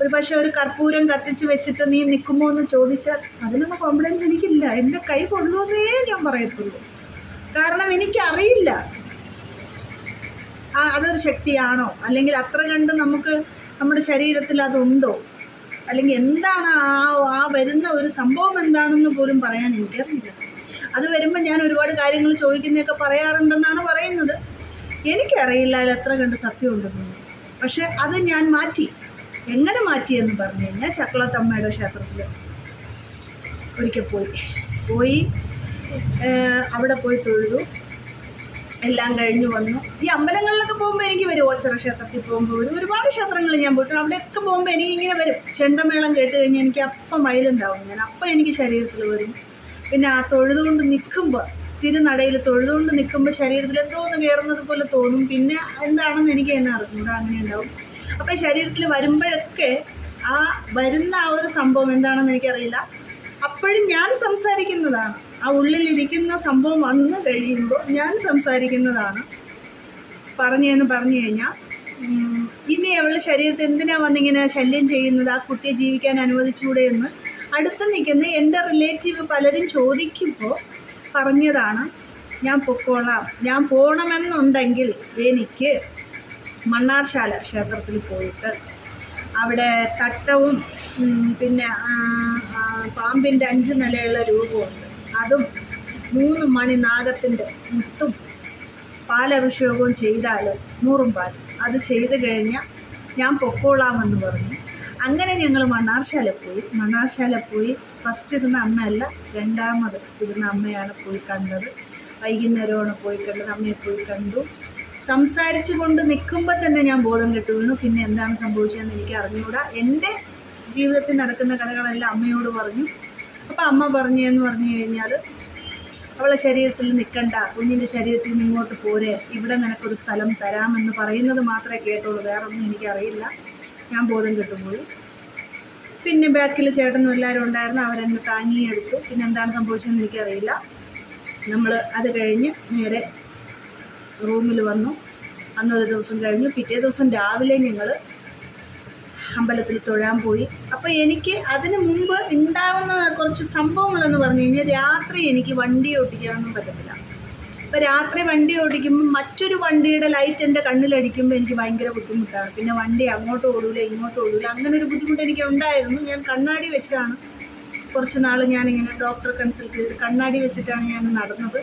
ഒരു പക്ഷേ ഒരു കർപ്പൂരം കത്തിച്ച് വെച്ചിട്ട് നീ നിൽക്കുമോ എന്ന് ചോദിച്ചാൽ അതിനുള്ള കോൺഫിഡൻസ് എനിക്കില്ല. എന്റെ കൈ കൊള്ളുമെന്നേ ഞാൻ പറയത്തുള്ളൂ. കാരണം എനിക്കറിയില്ല. ആ അതൊരു ശക്തിയാണോ? അല്ലെങ്കിൽ അത്ര കണ്ട് നമുക്ക് നമ്മുടെ ശരീരത്തിൽ അതുണ്ടോ? അല്ലെങ്കിൽ എന്താണ് ആ ആ വരുന്ന ഒരു സംഭവം എന്താണെന്ന് പോലും പറയാൻ എനിക്കറിയില്ല. അത് വരുമ്പോൾ ഞാൻ ഒരുപാട് കാര്യങ്ങൾ ചോദിക്കുന്നതൊക്കെ പറയാറുണ്ടെന്നാണ് പറയുന്നത്. എനിക്കറിയില്ല അതിൽ എത്ര കണ്ട് സത്യമുണ്ടെന്ന്. പക്ഷേ അത് ഞാൻ മാറ്റി. എങ്ങനെ മാറ്റിയെന്ന് പറഞ്ഞു കഴിഞ്ഞാൽ ചക്കളത്തമ്മയുടെ ക്ഷേത്രത്തിൽ ഒരിക്കൽ പോയി. പോയി അവിടെ പോയി തൊഴുതു. എല്ലാം കഴിഞ്ഞു വന്നു. ഈ അമ്പലങ്ങളിലൊക്കെ പോകുമ്പോൾ എനിക്ക് വരും. ഓച്ചറ ക്ഷേത്രത്തിൽ പോകുമ്പോൾ വരും. ഒരുപാട് ക്ഷേത്രങ്ങൾ ഞാൻ പോയിട്ടുണ്ട്. അവിടെയൊക്കെ പോകുമ്പോൾ എനിക്ക് ഇങ്ങനെ വരും. ചെണ്ടമേളം കേട്ട് കഴിഞ്ഞാൽ എനിക്ക് അപ്പം വയലുണ്ടാവും. ഞാൻ അപ്പം എനിക്ക് ശരീരത്തിൽ വരും. പിന്നെ ആ തൊഴുതുകൊണ്ട് നിൽക്കുമ്പോൾ തിരുനടയിൽ തൊഴുതുകൊണ്ട് നിൽക്കുമ്പോൾ ശരീരത്തിൽ എന്തോ ഒന്ന് കയറുന്നത് പോലെ തോന്നും. പിന്നെ എന്താണെന്ന് എനിക്ക് തന്നെ അറിഞ്ഞൂടാ അങ്ങനെ ഉണ്ടാവും. അപ്പം ശരീരത്തിൽ വരുമ്പോഴൊക്കെ ആ വരുന്ന ആ ഒരു സംഭവം എന്താണെന്ന് എനിക്കറിയില്ല. അപ്പോഴും ഞാൻ സംസാരിക്കുന്നതാണ്. ആ ഉള്ളിലിരിക്കുന്ന സംഭവം വന്നു കഴിയുമ്പോൾ ഞാൻ സംസാരിക്കുന്നതാണ്. പറഞ്ഞതെന്ന് പറഞ്ഞു കഴിഞ്ഞാൽ ഇനി അവളുടെ ശരീരത്തിൽ എന്തിനാ വന്നിങ്ങനെ ശല്യം ചെയ്യുന്നത്? ആ കുട്ടിയെ ജീവിക്കാൻ അനുവദിച്ചുകൂടെ എന്ന് അടുത്ത് നിൽക്കുന്ന എന്റെ റിലേറ്റീവ് പലരും ചോദിക്കുമ്പോൾ പറഞ്ഞതാണ് ഞാൻ പൊക്കോളാം. ഞാൻ പോകണമെന്നുണ്ടെങ്കിൽ എനിക്ക് മണ്ണാർശാല ക്ഷേത്രത്തിൽ പോയിട്ട് അവിടെ തട്ടവും പിന്നെ പാമ്പിന്റെ അഞ്ച് നിലയുള്ള രൂപമുണ്ട്. അതും മൂന്ന് മണി നാഗത്തിന്റെ മുത്തും പാലഭിഷേകവും ചെയ്താൽ നൂറും പാൽ. അത് ചെയ്ത് കഴിഞ്ഞാൽ ഞാൻ പൊക്കോളാമെന്ന് പറഞ്ഞു. അങ്ങനെ ഞങ്ങൾ മണ്ണാർശാല പോയി. മണ്ണാർശാല പോയി. ഫസ്റ്റ് ഇരുന്ന അമ്മയല്ല രണ്ടാമത് ഇരുന്ന അമ്മയാണ് പോയി കണ്ടത്. വൈകുന്നേരമാണ് പോയി കണ്ടത്. അമ്മയെ പോയി കണ്ടു. സംസാരിച്ചു കൊണ്ട് നിൽക്കുമ്പോൾ തന്നെ ഞാൻ ബോധം കെട്ടു വീണു. പിന്നെ എന്താണ് സംഭവിച്ചതെന്ന് എനിക്ക് അറിഞ്ഞുകൂടാ എന്റെ ജീവിതത്തിൽ നടക്കുന്ന കഥകളെല്ലാം അമ്മയോട് പറഞ്ഞു. അപ്പോൾ അമ്മ പറഞ്ഞു എന്ന് പറഞ്ഞു കഴിഞ്ഞാൽ അവളെ ശരീരത്തിൽ നിൽക്കണ്ട. കുഞ്ഞിന്റെ ശരീരത്തിൽ നിന്ന് ഇങ്ങോട്ട് പോരെ. ഇവിടെ നിനക്കൊരു സ്ഥലം തരാമെന്ന് പറയുന്നത് മാത്രമേ കേട്ടുള്ളൂ വേറൊന്നും എനിക്കറിയില്ല. ഞാൻ ബോധം കെട്ടുപോയി. പിന്നെ ബാക്കിൽ ചേട്ടനും എല്ലാവരും ഉണ്ടായിരുന്നു. അവരെന്നെ താങ്ങിയെടുത്തു. പിന്നെ എന്താണ് സംഭവിച്ചതെന്ന് എനിക്കറിയില്ല. നമ്മൾ അത് കഴിഞ്ഞ് നേരെ റൂമിൽ വന്നു. അന്നൊരു ദിവസം കഴിഞ്ഞു. പിറ്റേ ദിവസം രാവിലെ ഞങ്ങൾ അമ്പലത്തിൽ തൊഴാൻ പോയി. അപ്പോൾ എനിക്ക് അതിന് മുമ്പ് ഉണ്ടാകുന്ന കുറച്ച് സംഭവങ്ങളെന്ന് പറഞ്ഞു കഴിഞ്ഞാൽ രാത്രി എനിക്ക് വണ്ടി ഓട്ടിക്കാനൊന്നും പറ്റത്തില്ല. അപ്പോൾ രാത്രി വണ്ടി ഓടിക്കുമ്പോൾ മറ്റൊരു വണ്ടിയുടെ ലൈറ്റ് എന്റെ കണ്ണിലടിക്കുമ്പോൾ എനിക്ക് ഭയങ്കര ബുദ്ധിമുട്ടാണ്. പിന്നെ വണ്ടി അങ്ങോട്ട് ഓടൂല ഇങ്ങോട്ട് ഓടൂല അങ്ങനെ ഒരു ബുദ്ധിമുട്ട് എനിക്ക് ഉണ്ടായിരുന്നു. ഞാൻ കണ്ണാടി വെച്ചാണ് കുറച്ച് നാൾ ഞാനിങ്ങനെ ഡോക്ടറെ കൺസൾട്ട് ചെയ്ത് കണ്ണാടി വെച്ചിട്ടാണ് ഞാൻ നടന്നത്.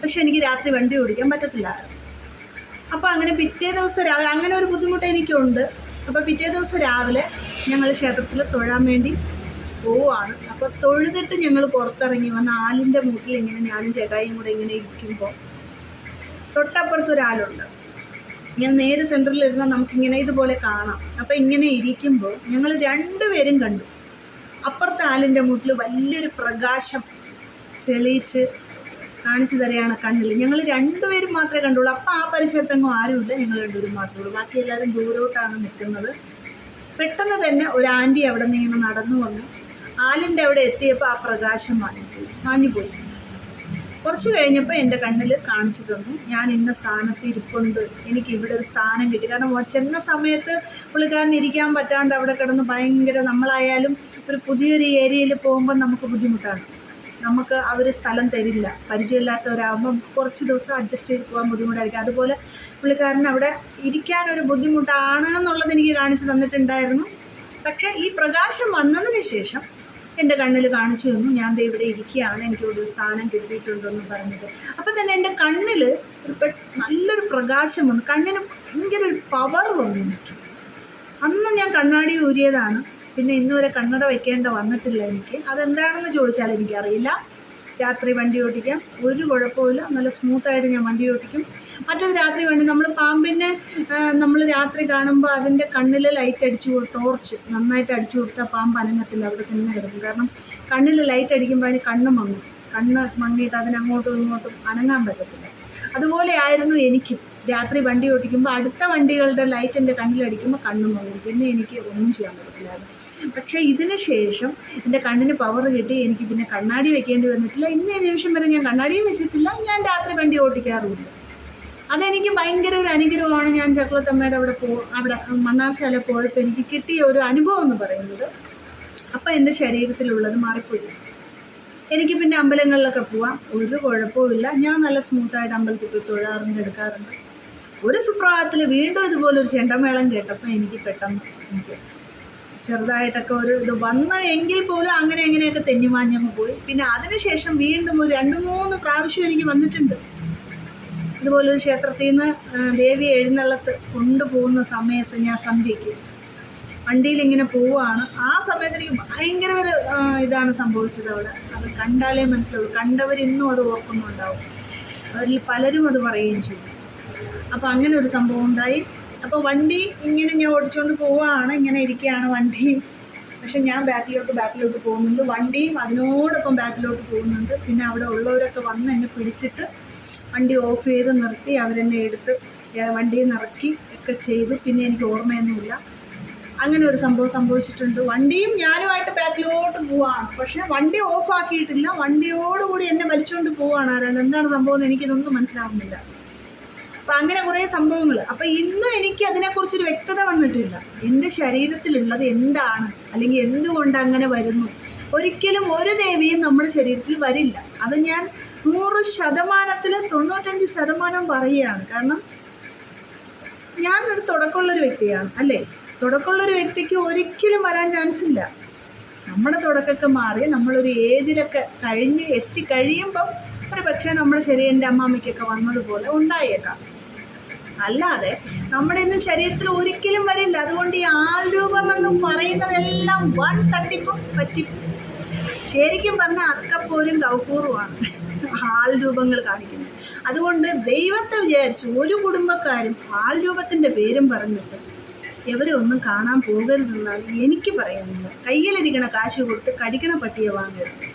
പക്ഷെ എനിക്ക് രാത്രി വണ്ടി ഓടിക്കാൻ പറ്റത്തില്ലായിരുന്നു അപ്പോൾ അങ്ങനെ പിറ്റേ ദിവസം രാവിലെ അങ്ങനെ ഒരു ബുദ്ധിമുട്ട് എനിക്കുണ്ട്. അപ്പോൾ പിറ്റേ ദിവസം രാവിലെ ഞങ്ങൾ ക്ഷേത്രത്തിൽ തൊഴാൻ വേണ്ടി പോവുകയാണ് അപ്പോൾ തൊഴുതിട്ട് ഞങ്ങൾ പുറത്തിറങ്ങി വന്ന് ആലിന്റെ മൂട്ടിൽ ഇങ്ങനെ ഞാനും ചേട്ടായിയും കൂടെ ഇങ്ങനെ ഇരിക്കുമ്പോൾ തൊട്ടപ്പുറത്ത് ഒരാളുണ്ട്. ഇങ്ങനെ നേരെ സെന്ററിൽ ഇരുന്നാൽ നമുക്കിങ്ങനെ ഇതുപോലെ കാണാം. അപ്പോൾ ഇങ്ങനെ ഇരിക്കുമ്പോൾ ഞങ്ങൾ രണ്ടുപേരും കണ്ടു. അപ്പുറത്തെ ആലിന്റെ മുട്ടിൽ വലിയൊരു പ്രകാശം തെളിയിച്ച് കാണിച്ചു തരികയാണ് കണ്ണിൽ ഞങ്ങൾ രണ്ടുപേരും മാത്രമേ കണ്ടുള്ളൂ. അപ്പോൾ ആ പരിസരത്തെങ്ങും ആരുമില്ല. ഞങ്ങൾ രണ്ടുപേരും മാത്രമേ ഉള്ളൂ. ബാക്കി എല്ലാവരും ദൂരോട്ടാണ് നിൽക്കുന്നത്. പെട്ടെന്ന് തന്നെ ഒരു ആന്റി അവിടെ നിന്ന് ഇങ്ങനെ നടന്നു വന്നു ആലിന്റെ അവിടെ എത്തിയപ്പോൾ ആ പ്രകാശം മാഞ്ഞുപോയി മാഞ്ഞുപോയി. കുറച്ച് കഴിഞ്ഞപ്പോൾ എന്റെ കണ്ണിൽ കാണിച്ചു തന്നു. ഞാൻ ഇന്ന സ്ഥാനത്ത് ഇരിപ്പുണ്ട്. എനിക്ക് ഇവിടെ ഒരു സ്ഥാനം കിട്ടി. കാരണം ചെന്ന സമയത്ത് പുള്ളിക്കാരന് ഇരിക്കാൻ പറ്റാണ്ട് അവിടെ കിടന്ന് ഭയങ്കര നമ്മളായാലും ഒരു പുതിയൊരു ഏരിയയിൽ പോകുമ്പോൾ നമുക്ക് ബുദ്ധിമുട്ടാണ്. നമുക്ക് അവർ സ്ഥലം തരില്ല. പരിചയമില്ലാത്തവരാകുമ്പം കുറച്ച് ദിവസം അഡ്ജസ്റ്റ് ചെയ്ത് പോകാൻ ബുദ്ധിമുട്ടായിരിക്കും. അതുപോലെ പുള്ളിക്കാരൻ അവിടെ ഇരിക്കാനൊരു ബുദ്ധിമുട്ടാണ് എന്നുള്ളത് എനിക്ക് കാണിച്ചു തന്നിട്ടുണ്ടായിരുന്നു. പക്ഷേ ഈ പ്രകാശം വന്നതിന് ശേഷം എന്റെ കണ്ണിൽ കാണിച്ചു തന്നു. ഞാൻ ഇവിടെ ഇരിക്കുകയാണ്. എനിക്ക് ഒരു സ്ഥാനം കിട്ടിയിട്ടുണ്ടെന്ന് പറഞ്ഞിട്ട്. അപ്പം തന്നെ എന്റെ കണ്ണിൽ നല്ലൊരു പ്രകാശം വന്നു. കണ്ണിന് ഭയങ്കര ഒരു പവർ വന്നു എനിക്ക്. അന്ന് ഞാൻ കണ്ണാടി ഊരിയതാണ്. പിന്നെ ഇന്നുവരെ കണ്ണട വയ്ക്കേണ്ട വന്നിട്ടില്ല എനിക്ക്. അതെന്താണെന്ന് ചോദിച്ചാൽ എനിക്കറിയില്ല. രാത്രി വണ്ടി ഓടിക്കാം ഒരു കുഴപ്പമില്ല നല്ല സ്മൂത്തായിട്ട് ഞാൻ വണ്ടി ഓടിക്കും മറ്റേത് രാത്രി വണ്ടി. നമ്മൾ പാമ്പിനെ നമ്മൾ രാത്രി കാണുമ്പോൾ അതിന്റെ കണ്ണിൽ ലൈറ്റ് അടിച്ചു ടോർച്ച് നന്നായിട്ട് അടിച്ചു കൊടുത്താൽ പാമ്പ് അനങ്ങത്തില്ല. അവിടെ തന്നെ കിടക്കും. കാരണം കണ്ണിൽ ലൈറ്റ് അടിക്കുമ്പോൾ അതിന് കണ്ണ് മങ്ങും. കണ്ണ് മങ്ങിയിട്ട് അതിനങ്ങോട്ടും ഇങ്ങോട്ടും അനങ്ങാൻ പറ്റത്തില്ല. അതുപോലെ ആയിരുന്നു എനിക്കും. രാത്രി വണ്ടി ഓടിക്കുമ്പോൾ അടുത്ത വണ്ടികളുടെ ലൈറ്റ് എന്റെ കണ്ണിലടിക്കുമ്പോൾ കണ്ണും മങ്ങും. പിന്നെ എനിക്ക് ഒന്നും ചെയ്യാൻ പറ്റത്തില്ലായിരുന്നു. പക്ഷേ ഇതിന് ശേഷം എന്റെ കണ്ണിന് പവർ കിട്ടി എനിക്ക് പിന്നെ കണ്ണാടി വെക്കേണ്ടി വന്നിട്ടില്ല. ഇന്നേ നിമിഷം വരെ ഞാൻ കണ്ണാടിയും വെച്ചിട്ടില്ല. ഞാൻ രാത്രി വണ്ടി ഓടിക്കാറുമില്ല. അതെനിക്ക് ഭയങ്കര ഒരു അനുഗ്രഹമാണ്. ഞാൻ ചക്ലത്തമ്മയുടെ അവിടെ പോ അവിടെ മണ്ണാർശാല പോയപ്പോൾ എനിക്ക് കിട്ടിയ ഒരു അനുഭവം എന്ന് പറയുന്നത് അപ്പം എന്റെ ശരീരത്തിലുള്ളത് മാറിപ്പോയി. എനിക്ക് പിന്നെ അമ്പലങ്ങളിലൊക്കെ പോവാം. ഒരു കുഴപ്പമില്ല ഞാൻ നല്ല സ്മൂത്തായിട്ട് അമ്പലത്തിൽ പോയി തൊഴാറുണ്ട് എടുക്കാറുണ്ട്. ഒരു സുപ്രഭാതത്തിൽ വീണ്ടും ഇതുപോലെ ഒരു ചെണ്ടമേളം കേട്ടപ്പോൾ എനിക്ക് പെട്ടെന്ന് എനിക്ക് ചെറുതായിട്ടൊക്കെ ഒരു ഇത് വന്ന എങ്കിൽ പോലും അങ്ങനെ എങ്ങനെയൊക്കെ തെന്നിമാഞ്ഞങ്ങ് പോയി. പിന്നെ അതിനുശേഷം വീണ്ടും ഒരു രണ്ട് മൂന്ന് പ്രാവശ്യം എനിക്ക് വന്നിട്ടുണ്ട്. ഇതുപോലൊരു ക്ഷേത്രത്തിൽ നിന്ന് ദേവി എഴുന്നള്ളത്ത് കൊണ്ടുപോകുന്ന സമയത്ത് ഞാൻ സന്ധ്യയ്ക്ക് വണ്ടിയിൽ ഇങ്ങനെ പോവുകയാണ്. ആ സമയത്ത് എനിക്ക് ഭയങ്കര ഒരു ഇതാണ് സംഭവിച്ചത് അവിടെ. അത് കണ്ടാലേ മനസ്സിലാവുള്ളൂ കണ്ടവർ ഇന്നും അത് ഓർക്കുന്നുണ്ടാവും. അവരിൽ പലരും അത് പറയുകയും ചെയ്തു അപ്പോൾ അങ്ങനെ ഒരു സംഭവം ഉണ്ടായി. അപ്പോൾ വണ്ടി ഇങ്ങനെ ഞാൻ ഓടിച്ചുകൊണ്ട് പോവാണ് ഇങ്ങനെ ഇരിക്കുകയാണ് വണ്ടി. പക്ഷെ ഞാൻ ബാക്കിലോട്ട് ബാക്കിലോട്ട് പോകുന്നുണ്ട്. വണ്ടിയും അതിനോടൊപ്പം ബാക്കിലോട്ട് പോകുന്നുണ്ട്. പിന്നെ അവിടെ ഉള്ളവരൊക്കെ വന്ന് എന്നെ പിടിച്ചിട്ട് വണ്ടി ഓഫ് ചെയ്ത് നിർത്തി അവരെന്നെ എടുത്ത് വണ്ടിയിൽ നിറക്കി ഒക്കെ ചെയ്തു. പിന്നെ എനിക്ക് ഓർമ്മയൊന്നുമില്ല. അങ്ങനെ ഒരു സംഭവം സംഭവിച്ചിട്ടുണ്ട്. വണ്ടിയും ഞാനുമായിട്ട് ബാക്കിലോട്ട് പോവാണ്. പക്ഷെ വണ്ടി ഓഫ് ആക്കിയിട്ടില്ല. വണ്ടിയോടുകൂടി എന്നെ വലിച്ചുകൊണ്ട് പോവാണ് ആരാണ്. എന്താണ് സംഭവം എന്ന് എനിക്കിതൊന്നും മനസ്സിലാവുന്നില്ല. അപ്പം അങ്ങനെ കുറേ സംഭവങ്ങൾ അപ്പം ഇന്നും എനിക്ക് അതിനെക്കുറിച്ചൊരു വ്യക്തത വന്നിട്ടില്ല. എന്റെ ശരീരത്തിലുള്ളത് എന്താണ്? അല്ലെങ്കിൽ എന്തുകൊണ്ട് അങ്ങനെ വരുന്നു? ഒരിക്കലും ഒരു ദേവിയും നമ്മുടെ ശരീരത്തിൽ വരില്ല. അത് ഞാൻ നൂറ് ശതമാനത്തിൽ തൊണ്ണൂറ്റഞ്ച് ശതമാനം പറയുകയാണ്. കാരണം ഞാൻ ഒരു തുടക്കമുള്ളൊരു വ്യക്തിയാണ് അല്ലേ? തുടക്കമുള്ളൊരു വ്യക്തിക്ക് ഒരിക്കലും വരാൻ ചാൻസ് ഇല്ല. നമ്മുടെ തുടക്കമൊക്കെ മാറി നമ്മളൊരു ഏജിലൊക്കെ കഴിഞ്ഞ് എത്തിക്കഴിയുമ്പം ഒരു പക്ഷേ നമ്മുടെ ശരീരം എന്റെ അമ്മാമ്മയ്ക്കൊക്കെ വന്നതുപോലെ ഉണ്ടായേക്കാം. അല്ലാതെ നമ്മുടെ ഇന്ന് ശരീരത്തിൽ ഒരിക്കലും വരില്ല. അതുകൊണ്ട് ഈ ആൾ രൂപം എന്ന് പറയുന്നതെല്ലാം വൻ തട്ടിപ്പും പറ്റിപ്പും ശരിക്കും പറഞ്ഞാൽ അക്കപ്പോലും കൗക്കൂറുമാണ് ആൾ രൂപങ്ങൾ കാണിക്കുന്നത്. അതുകൊണ്ട് ദൈവത്തെ വിചാരിച്ച് ഒരു കുടുംബക്കാരും ആൾ രൂപത്തിന്റെ പേരും പറഞ്ഞിട്ട് എവരെ ഒന്നും കാണാൻ പോകരുതെന്നാണ് എനിക്ക് പറയാനുള്ളത് കയ്യിലിരിക്കണ കാശ് കൊടുത്ത് കടിക്കണ പട്ടിയെ വാങ്ങരുത്.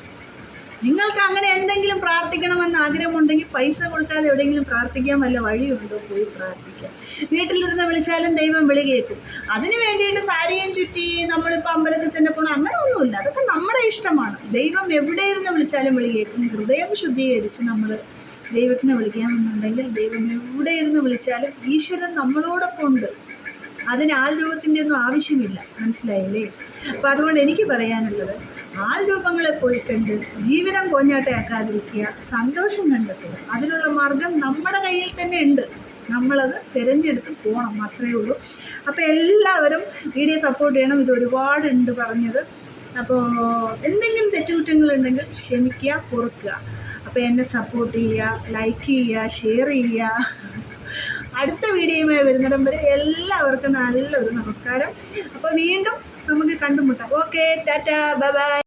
നിങ്ങൾക്ക് അങ്ങനെ എന്തെങ്കിലും പ്രാർത്ഥിക്കണമെന്ന് ആഗ്രഹമുണ്ടെങ്കിൽ പൈസ കൊടുക്കാതെ എവിടെയെങ്കിലും പ്രാർത്ഥിക്കാൻ വല്ല വഴിയുണ്ടോ? പോയി പ്രാർത്ഥിക്കാം. വീട്ടിലിരുന്ന് വിളിച്ചാലും ദൈവം വിളി കേൾക്കും. അതിന് വേണ്ടിയിട്ട് സാരിയും ചുറ്റി നമ്മളിപ്പോൾ അമ്പലത്തിൽ തന്നെ പോകണം അങ്ങനെ ഒന്നുമില്ല അതൊക്കെ നമ്മുടെ ഇഷ്ടമാണ്. ദൈവം എവിടെ ഇരുന്ന് വിളിച്ചാലും വിളി കേൾക്കും. ഹൃദയം ശുദ്ധീകരിച്ച് നമ്മൾ ദൈവത്തിനെ വിളിക്കാമെന്നുണ്ടെങ്കിൽ ദൈവം എവിടെ ഇരുന്ന് വിളിച്ചാലും ഈശ്വരൻ നമ്മളോടൊപ്പം ഉണ്ട് അതിന് ആൽ രൂപത്തിന്റെ ഒന്നും ആവശ്യമില്ല. മനസ്സിലായില്ലേ? അപ്പം അതുകൊണ്ട് എനിക്ക് പറയാനുള്ളത് ആൾ രൂപങ്ങളെ പോയി കണ്ട് ജീവിതം കോഞ്ഞാട്ടയാക്കാതിരിക്കുക സന്തോഷം കണ്ടെത്തുക. അതിനുള്ള മാർഗം നമ്മുടെ കയ്യിൽ തന്നെ ഉണ്ട്. നമ്മളത് തിരഞ്ഞെടുത്ത് പോകണം അത്രയേ ഉള്ളൂ. അപ്പോൾ എല്ലാവരും വീഡിയോ സപ്പോർട്ട് ചെയ്യണം. ഇത് ഒരുപാടുണ്ട് പറഞ്ഞത്. അപ്പോൾ എന്തെങ്കിലും തെറ്റുകുറ്റങ്ങളുണ്ടെങ്കിൽ ക്ഷമിക്കുക പൊറുക്കുക. അപ്പോൾ എന്നെ സപ്പോർട്ട് ചെയ്യുക ലൈക്ക് ചെയ്യുക ഷെയർ ചെയ്യുക. അടുത്ത വീഡിയോയുമായി വരുന്നിടം വരെ എല്ലാവർക്കും നല്ലൊരു നമസ്കാരം. അപ്പോൾ വീണ്ടും നമുക്ക് കണ്ടുമുട്ടാം. Okay Tata by